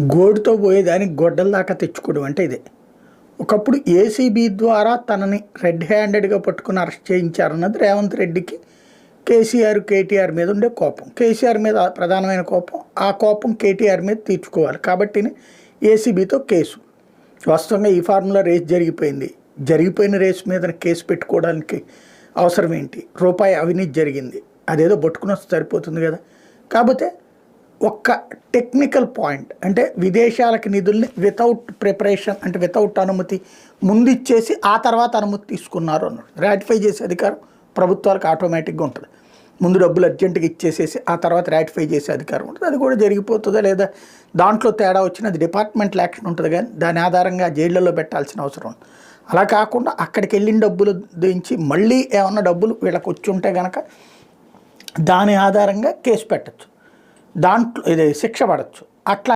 గోడుతో పోయేదానికి గొడ్డల దాకా తెచ్చుకోవడం అంటే ఇదే. ఒకప్పుడు ఏసీబీ ద్వారా తనని రెడ్ హ్యాండెడ్గా పట్టుకుని అరెస్ట్ చేయించారన్నది రేవంత్ రెడ్డికి కేసీఆర్ కేటీఆర్ మీద ఉండే కోపం. కేసీఆర్ మీద ప్రధానమైన కోపం ఆ కోపం కేటీఆర్ మీద తీర్చుకోవాలి. కాబట్టి ఏసీబీతో కేసు. వాస్తవంగా ఈ ఫార్ములా రేస్ జరిగిపోయింది. జరిగిపోయిన రేస్ మీద కేసు పెట్టుకోవడానికి అవసరం ఏంటి? రూపాయి అవినీతి జరిగింది. అదేదో పట్టుకుని వస్తే సరిపోతుంది కదా. కాకపోతే ఒక్క టెక్నికల్ పాయింట్ అంటే విదేశాలకు నిధుల్ని వితౌట్ ప్రిపరేషన్ అంటే వితౌట్ అనుమతి ముందు ఇచ్చేసి ఆ తర్వాత అనుమతి తీసుకున్నారు అన్నాడు. రాటిఫై చేసే అధికారం ప్రభుత్వాలకు ఆటోమేటిక్గా ఉంటుంది. ముందు డబ్బులు అర్జెంటుగా ఇచ్చేసేసి ఆ తర్వాత రాటిఫై చేసే అధికారం ఉంటుంది. అది కూడా జరిగిపోతుందా లేదా? దాంట్లో తేడా వచ్చిన అది డిపార్ట్మెంట్ యాక్షన్ ఉంటుంది కానీ దాని ఆధారంగా జైళ్ళలో పెట్టాల్సిన అవసరం ఉంది. అలా కాకుండా అక్కడికి వెళ్ళిన డబ్బులు దించి మళ్ళీ ఏమన్నా డబ్బులు వీళ్ళకి వచ్చి ఉంటే కనుక దాని ఆధారంగా కేసు పెట్టచ్చు. దాంట్లో ఇది శిక్ష పడవచ్చు అట్లా